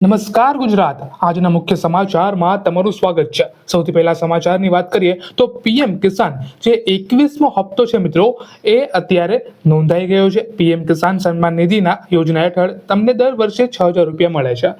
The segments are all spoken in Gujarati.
નમસ્કાર ગુજરાત. આજના મુખ્ય સમાચારમાં તમારું સ્વાગત છે. સૌથી પહેલા સમાચારની વાત કરીએ તો પીએમ કિસાન જે એકવીસમો હપ્તો છે મિત્રો, એ અત્યારે નોંધાઈ ગયો છે. પીએમ કિસાન સન્માન નિધિના યોજના હેઠળ તમને દર વર્ષે છ હજાર રૂપિયા મળે છે.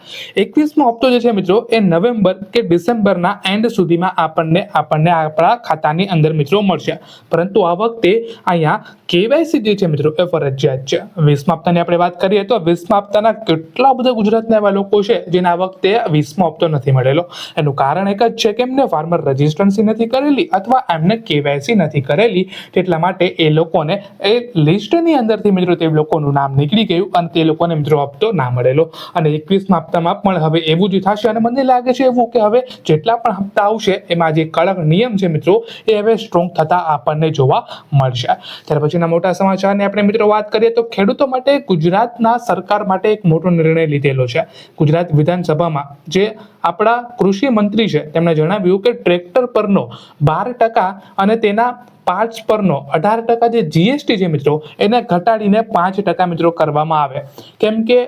એકવીસમો હપ્તો જે છે મિત્રો, એ નવેમ્બર કે ડિસેમ્બરના એન્ડ સુધીમાં આપણને આપણને આપણા ખાતાની અંદર મિત્રો મળશે. પરંતુ આ વખતે અહીંયા કેવાયસી જે છે મિત્રો, એ ફરજિયાત છે. વીસમા હપ્તાની આપણે વાત કરીએ તો વીસમા હપ્તાના કેટલા બધા ગુજરાતના એવા લોકો છે? જેને આ વખતે વીસમો હપ્તો નથી મળેલો. એનું કારણ એક જ છે કે એમને ફાર્મર રજિસ્ટ્રન્સી નથી કરેલી અથવા એમને કેવાયસી નથી કરેલી. એટલા માટે એ લોકોને એ લિસ્ટની અંદરથી મિત્રો તે લોકોનું નામ નીકળી ગયું અને તે લોકોને મિત્રો હપ્તો ના મળેલો. અને એકવીસમા હપ્તામાં પણ હવે એવું જ થશે અને મને લાગે છે એવું કે હવે જેટલા પણ હપ્તા આવશે, એમાં જે કડક નિયમ છે મિત્રો, એ હવે સ્ટ્રોંગ થતા આપણને જોવા મળશે. ત્યાર પછીના મોટા સમાચારની આપણે મિત્રો વાત કરીએ તો ખેડૂતો માટે ગુજરાતના સરકાર માટે એક મોટો નિર્ણય લીધેલો છે. ગુજરાત વિધાનસભામાં જે આપણા કૃષિ મંત્રી છે, તેમણે જણાવ્યું કે ટ્રેક્ટર પરનો બાર ટકા અને તેના પાંચ પરનો અઢાર ટકા જે જીએસટી છે મિત્રો, એને ઘટાડીને પાંચ ટકા મિત્રો કરવામાં આવે. કેમ કે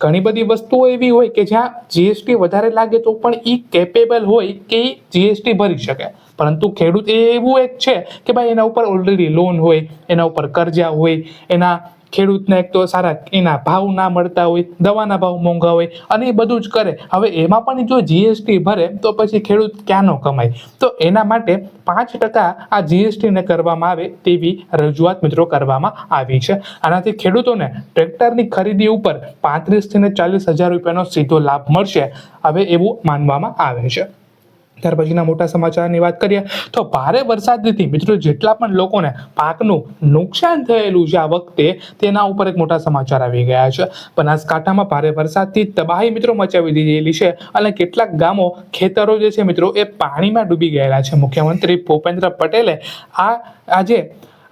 ઘણી બધી વસ્તુઓ એવી હોય કે જ્યાં જીએસટી વધારે લાગે તો પણ એ કેપેબલ હોય કે એ જીએસટી ભરી શકે. પરંતુ ખેડૂત એ એવું એક છે કે ભાઈ એના ઉપર ઓલરેડી લોન હોય, એના ઉપર કરજા હોય, એના ખેડૂતને એક તો સારા એના ભાવ ના મળતા હોય, દવાના ભાવ મોંઘા હોય અને એ બધું જ કરે. હવે એમાં પણ જો જીએસટી ભરે, તો પછી ખેડૂત ક્યાંનો કમાય? તો એના માટે પાંચ ટકા આ જીએસટીને કરવામાં આવે તેવી રજૂઆત મિત્રો કરવામાં આવી છે. આનાથી ખેડૂતોને ટ્રેક્ટરની ખરીદી ઉપર પાંત્રીસથી ને ચાલીસ હજાર રૂપિયાનો સીધો લાભ મળશે. હવે એવું માનવામાં આવે છે. ત્યાર પછીના મોટા સમાચારની વાત કરીએ તો ભારે વરસાદથી મિત્રો જેટલા પણ લોકોને પાકનું નુકસાન થયેલું છે આ વખતે, તેના ઉપર એક મોટા સમાચાર આવી ગયા છે. બનાસકાંઠામાં ભારે વરસાદથી તબાહી મિત્રો મચાવી દીધેલી છે અને કેટલાક ગામો ખેતરો જે છે મિત્રો એ પાણીમાં ડૂબી ગયેલા છે. મુખ્યમંત્રી ભૂપેન્દ્ર પટેલે આ આજે,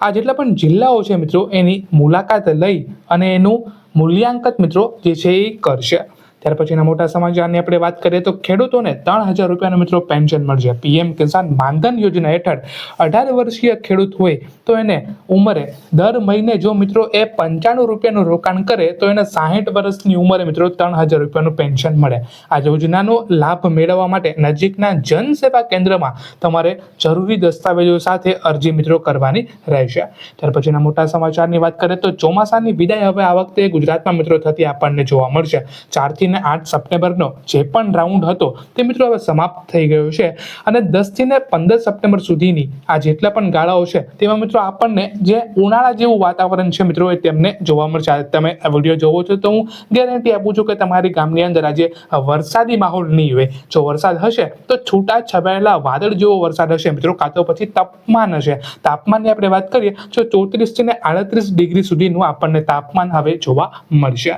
આ જેટલા પણ જિલ્લાઓ છે મિત્રો એની મુલાકાત લઈ અને એનું મૂલ્યાંકન મિત્રો જે છે એ કરશે. ત્યાર પછીના મોટા સમાચારની આપણે વાત કરીએ તો ખેડૂતોને ત્રણ હજાર રૂપિયાનું મિત્રો પેન્શન મળશે. પીએમ કિસાન માનધન યોજના હેઠળ અઢાર વર્ષીય ખેડૂત હોય તો એને ઉંમરે દર મહિને જો મિત્રો એ પંચાણું રૂપિયાનું રોકાણ કરે તો એને સાહીઠ વર્ષની ઉંમરે મિત્રો ત્રણ હજાર રૂપિયાનું પેન્શન મળે. આ યોજનાનો લાભ મેળવવા માટે નજીકના જન સેવા કેન્દ્રમાં તમારે જરૂરી દસ્તાવેજો સાથે અરજી મિત્રો કરવાની રહેશે. ત્યાર પછીના મોટા સમાચારની વાત કરીએ તો ચોમાસાની વિદાય હવે આ વખતે ગુજરાતમાં મિત્રો થતી આપણને જોવા મળશે. ચારથી ને આઠ સપ્ટેમ્બરનો જે પણ રાઉન્ડ હતો તે મિત્રો હવે સમાપ્ત થઈ ગયો છે. અને દસથી ને પંદર સપ્ટેમ્બર સુધીની આ જેટલા પણ ગાળાઓ છે તેમાં મિત્રો આપણને જે ઉનાળા જેવું વાતાવરણ છે મિત્રો એ તેમને જોવા મળશે. તમે વીડિયો જોવો છો તો હું ગેરંટી આપું છું કે તમારી ગામની અંદર આજે વરસાદી માહોલ નહીં હોય. જો વરસાદ હશે તો છૂટા છવાયેલા વાદળ જેવો વરસાદ હશે મિત્રો, કાં તો પછી તાપમાન હશે. તાપમાનની આપણે વાત કરીએ, તો ચોત્રીસથી ને આડત્રીસ ડિગ્રી સુધીનું આપણને તાપમાન હવે જોવા મળશે.